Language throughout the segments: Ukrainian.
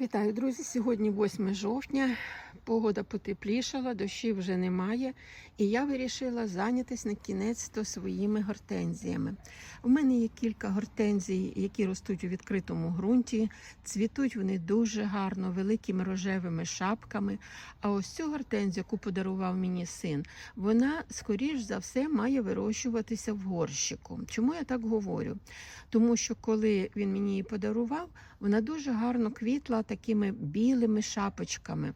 Вітаю, друзі! Сьогодні 8 жовтня. Погода потеплішала, дощів вже немає, і я вирішила зайнятися на кінець то своїми гортензіями. У мене є кілька гортензій, які ростуть у відкритому ґрунті. Цвітуть вони дуже гарно, великими рожевими шапками. А ось цю гортензію, яку подарував мені син, вона, скоріш за все, має вирощуватися в горщику. Чому я так говорю? Тому що коли він мені її подарував, вона дуже гарно квітла такими білими шапочками.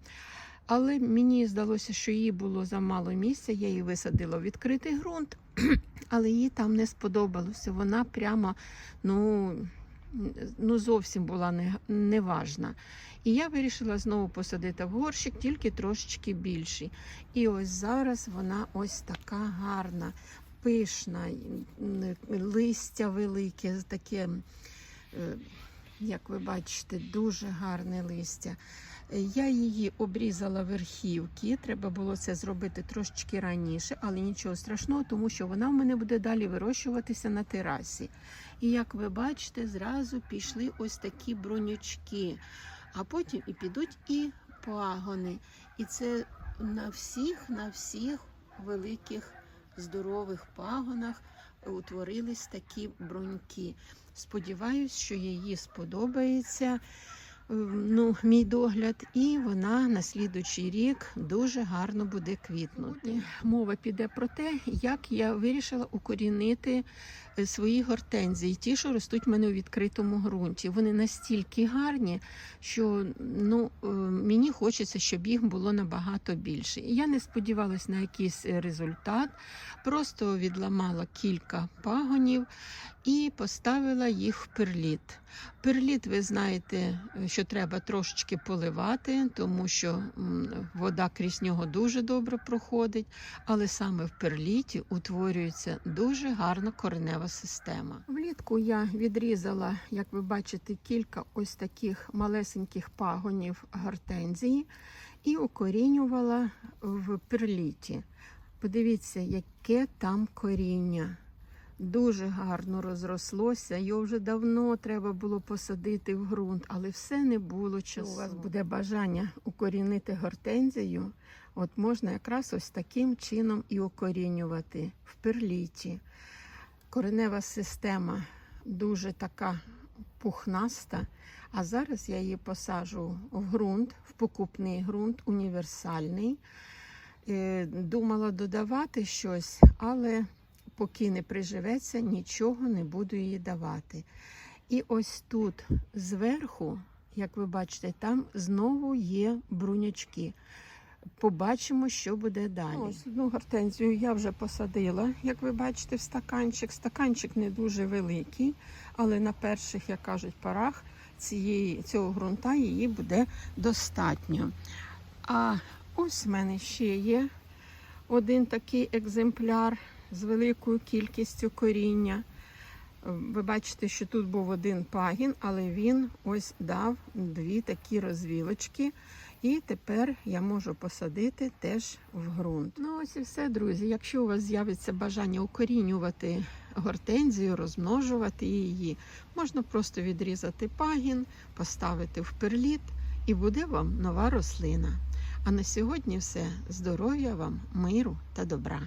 Але мені здалося, що їй було замало місця. Я її висадила в відкритий ґрунт, але їй там не сподобалося. Вона прямо ну, ну зовсім була не- неважна. І я вирішила знову посадити в горщик, тільки трошечки більший. І ось зараз вона ось така гарна, пишна, листя велике, таке. Як ви бачите, дуже гарне листя. Я її обрізала верхівки. Треба було це зробити трошечки раніше, але нічого страшного, тому що вона в мене буде далі вирощуватися на терасі. І як ви бачите, зразу пішли ось такі бронючки, а потім і підуть і пагони. І це на всіх, на всіх великих здорових пагонах утворились такі бруньки. Сподіваюсь, що її сподобається ну, мій догляд, і вона на слідучий рік дуже гарно буде квітнути. Мова піде про те, як я вирішила укорінити е, свої гортензії, ті, що ростуть в мене у відкритому ґрунті. Вони настільки гарні, що ну, е, мені хочеться, щоб їх було набагато більше. Я не сподівалась на якийсь е, результат, просто відламала кілька пагонів і поставила їх в перліт. Перліт, ви знаєте, що треба трошечки поливати, тому що вода крізь нього дуже добре проходить, але саме в перліті утворюється дуже гарна коренева система. Влітку я відрізала, як ви бачите, кілька ось таких малесеньких пагонів гортензії і укорінювала в перліті. Подивіться, яке там коріння. Дуже гарно розрослося. Його вже давно треба було посадити в ґрунт, але все не було часу. У вас буде бажання укорінити гортензію. От можна якраз ось таким чином і укорінювати в перліті. Коренева система дуже така пухнаста. А зараз я її посаджу в ґрунт, в покупний ґрунт, універсальний. Е, Думала додавати щось, але поки не приживеться, нічого не буду їй давати. І ось тут зверху, як ви бачите, там знову є брунячки. Побачимо, що буде далі. Ось одну гортензію я вже посадила, як ви бачите, в стаканчик. Стаканчик не дуже великий, але на перших, як кажуть, порах цієї, цього ґрунта її буде достатньо. А ось в мене ще є один такий екземпляр з великою кількістю коріння. Ви бачите, що тут був один пагін, але він ось дав дві такі розвілочки. І тепер я можу посадити теж в ґрунт. Ну ось і все, друзі. Якщо у вас з'явиться бажання укорінювати гортензію, розмножувати її, можна просто відрізати пагін, поставити в перліт, і буде вам нова рослина. А на сьогодні все. Здоров'я вам, миру та добра.